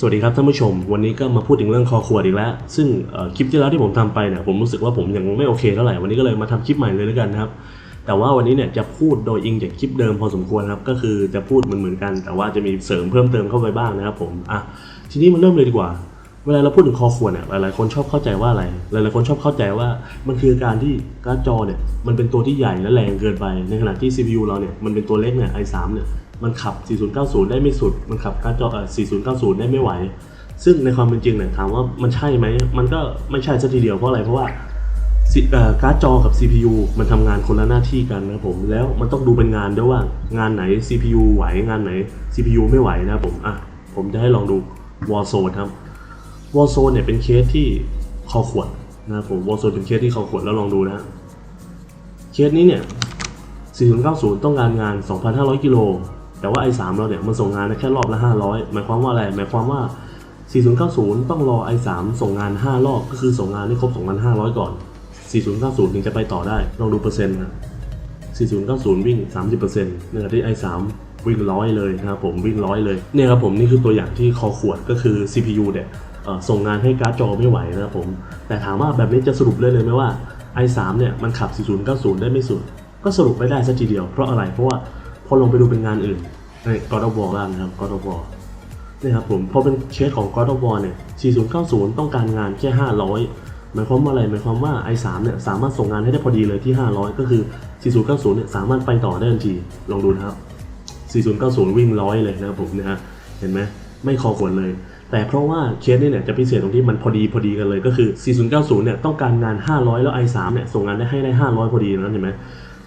สวัสดีครับท่านผู้ชม วันนี้ก็มาพูดถึงเรื่องคอขวดอีกแล้ว ซึ่งคลิปที่แล้วที่ผมทำไปเนี่ยผมรู้สึกว่าผมยังไม่โอเคเท่าไหร่ วันนี้ก็เลยมาทำคลิปใหม่เลยแล้วกันนะครับ แต่ว่าวันนี้เนี่ยจะพูดโดยอิงจากคลิปเดิมพอสมควรครับ ก็คือจะพูดเหมือนเหมือนกัน แต่ว่าจะมีเสริมเพิ่มเติมเข้าไปบ้างนะครับผมอะทีนี้มันเริ่มเลยดีกว่า เวลาเราพูดถึงคอขวดเนี่ยหลายๆคนชอบเข้าใจว่าอะไร หลายๆคนชอบเข้าใจว่ามันคือการที่การ์ดจอเนี่ยมันเป็นตัวที่ใหญ่และแรงเกินไป ในขณะที่ CPU เราเนี่ยมันเป็นตัวเล็กเนี่ย i3 เนี่ย มันขับ 4090 ได้ไม่สุด มันขับการ์ดจอ 4090 ได้ไม่ไหว ซึ่งในความเป็นจริงเนี่ยถามว่ามันใช่ไหม มันก็ไม่ใช่ซะทีเดียวเพราะอะไร เพราะว่าการ์ดจอกับ CPU มันทำงานคนละหน้าที่กันนะผม แล้วมันต้องดูเป็นงานด้วยว่างานไหน CPU ไหวงานไหน CPU ไม่ไหวนะผม อะ ผมจะให้ลองดู Warzone ครับ Warzone เนี่ยเป็นเคสที่คอขวดนะผม Warzone เป็นเคสที่คอขวดแล้วลองดูนะเคสนี้เนี่ย4090 ต้องการงาน 2,500 กิโล แต่ว่า i3 เราเนี่ยมันส่งงานแค่รอบละ 500 หมายความว่าอะไร หมายความว่า 4090 ต้องรอ i3 ส่งงาน 5 รอบ ก็คือส่งงานให้ครบ 2,500 ก่อน 4090 ถึงจะไปต่อได้ ลองดูเปอร์เซ็นต์นะ 4090 วิ่ง 30%ในขณะที่ i3 วิ่งร้อยเลยนะครับผมวิ่งร้อยเลยเนี่ยครับผมนี่คือตัวอย่างที่คอขวดก็คือ CPU เนี่ยส่งงานให้การ์ดจอไม่ไหวนะครับผม แต่ถามว่าแบบนี้จะสรุปได้เลยไหมว่า i3 เนี่ยมันขับ 4090 ได้ไม่สุด ก็สรุปไม่ได้สักทีเดียวเพราะอะไรเพราะว่า พอลงไปดูเป็นงานอื่นใน God of War บ้างนะครับ God of War นี่ครับผมพอเป็นเคสของ God of War เนี่ย 4090 ต้องการงานแค่ 500 หมายความว่าอะไร หมายความว่า i3 เนี่ยสามารถส่งงานให้ได้พอดีเลยที่ 500 ก็คือ 4090 เนี่ยสามารถไปต่อได้ทันที ลองดูนะครับ 4090 วิ่งร้อยเลยนะครับผมนะฮะ เห็นไหมไม่คอขวนเลย แต่เพราะว่าเคสนี้เนี่ยจะพิเศษตรงที่มันพอดีพอดีกันเลยก็คือ 4090 เนี่ยต้องการงาน 500 แล้ว i3 เนี่ยส่งงานได้ให้ได้ 500 พอดีนะเห็นไหม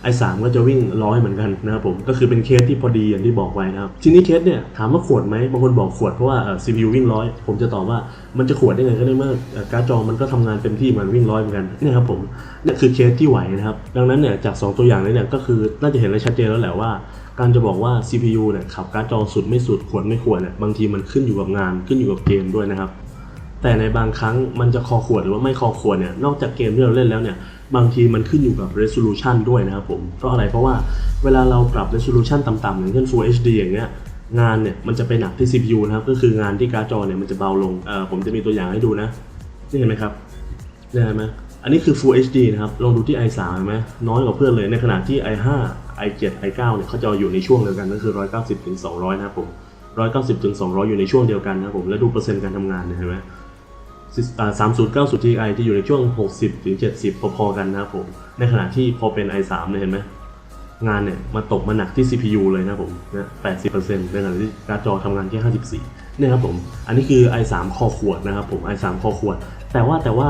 i3 ก็จะวิ่งร้อยเหมือนกันนะครับผมก็คือเป็นเคสที่พอดีอย่างที่บอกไว้นะครับทีนี้เคสเนี่ยถามว่าขวดไหมบางคนบอกขวดเพราะว่าเอ่อ CPU วิ่งร้อยผมจะตอบว่ามันจะขวดได้ไงก็ได้เมื่อการ์ดจอมันก็ทำงานเต็มที่มันวิ่งร้อยเหมือนกันเนี่ยครับผมนี่คือเคสที่ไหวนะครับดังนั้นเนี่ยจาก 2 ตัวอย่างนี้เนี่ยก็คือน่าจะเห็นได้ชัดเจนแล้วแหละว่าการจะบอกว่า CPU เนี่ยขับการ์ดจอสุดไม่สุดขวดไม่ขวดเนี่ยบางทีมันขึ้นอยู่กับงานขึ้นอยู่กับเกมด้วยนะครับ แต่ในบางครั้งมันจะคอขวดหรือว่าไม่คอขวดเนี่ยนอกจากเกมที่เราเล่นแล้วเนี่ยบางทีมันขึ้นอยู่กับ resolution ด้วยนะครับผมเพราะอะไรเพราะว่าเวลาเราปรับ resolution ต่ำๆอย่างเช่น Full HD อย่างเงี้ยงานเนี่ยมันจะไปหนักที่ CPU นะครับก็คืองานที่การ์ดจอเนี่ยมันจะเบาลงเอ่อผมจะมีตัวอย่างให้ดูนะนี่เห็นไหมครับนี่เห็นไหมอันนี้คือ Full HD นะครับลองดูที่ i3 เห็นไหมน้อยกว่าเพื่อนเลยในขณะที่ i5 i7 i9 เนี่ยเขาจะอยู่ในช่วงเดียวกันก็คือ 190ถึง200 นะครับผม190ถึง200 อยู่ในช่วงเดียวกันนะครับผมแล้วดูเปอร์เซ็นต์การทำงานเห็นไหม สามศูนย์เก้าศูนย์ทีไอที่อยู่ในช่วง 60 ถึง 70 พอๆกันนะครับผม ในขณะที่พอเป็น i3 เนี่ยเห็นไหมงานเนี่ยมาตกมาหนักที่ CPU เลยนะครับผมนะ80%ในขณะที่การ์ดจอทำงานแค่54เนี่ยครับผม อันนี้คือ i3 คอขวดนะครับผม i3 คอขวด แต่ว่าแต่ว่า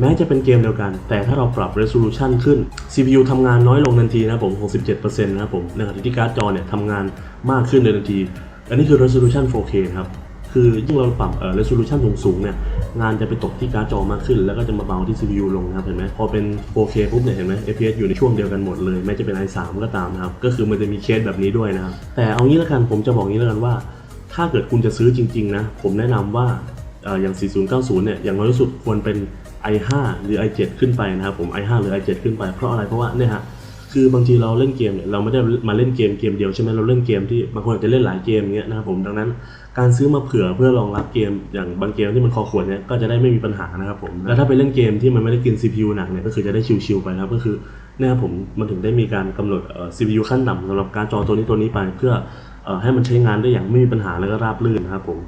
แม้จะเป็นเกมเดียวกัน แต่ถ้าเราปรับ resolution ขึ้น CPU ทำงานน้อยลงทันทีนะครับผม 67%นะครับผมในขณะที่การ์ดจอเนี่ยทำงานมากขึ้นเลยทันที อันนี้คือ resolution 4K นครับ คือยิ่งเราปรับเอ่อ resolution สูงๆเนี่ยงานจะไปตกที่การ์ดจอมากขึ้น แล้วก็จะมาเบาที่ CPU ลงนะครับเห็นไหมพอเป็น 4K ปุ๊บเนี่ยเห็นไหม FPS อยู่ในช่วงเดียวกันหมดเลยแม้จะเป็น i3 ก็ตามนะครับก็คือมันจะมีเคสแบบนี้ด้วยนะครับแต่เอางี้ล้วกันผมจะบอกงี้ล้วกันว่า ถ้าเกิดคุณจะซื้อจริงๆนะผมแนะนำว่าเอ่ออย่าง 4090 เนี่ย อย่างน้อยที่สุดควรเป็น i5 หรือ i7 ขึ้นไปนะครับผม i5 หรือ i7 ขึ้นไป เพราะอะไร เพราะว่าเนี่ยฮะ คือบางทีเราเล่นเกมเนี่ยเราไม่ได้มาเล่นเกมเกมเดียวใช่ไหมเราเล่นเกมที่บางคนอาจจะเล่นหลายเกมอย่างเงี้ยนะครับผมดังนั้นการซื้อมาเผื่อเพื่อรองรับเกมอย่างบางเกมที่มันคอขวดเนี่ยก็จะได้ไม่มีปัญหานะครับผมแล้วถ้าไปเล่นเกมที่มันไม่ได้กิน CPU หนักเนี่ยก็คือจะได้ชิวๆไปนะครับก็คือเนี่ยครับผมมันถึงได้มีการกำหนดเอ่อ CPU ขั้นต่ำสำหรับการจอตัวนี้ตัวนี้ไป เพื่อเอ่อให้มันใช้งานได้อย่างไม่มีปัญหาแล้วก็ราบรื่นนะครับผม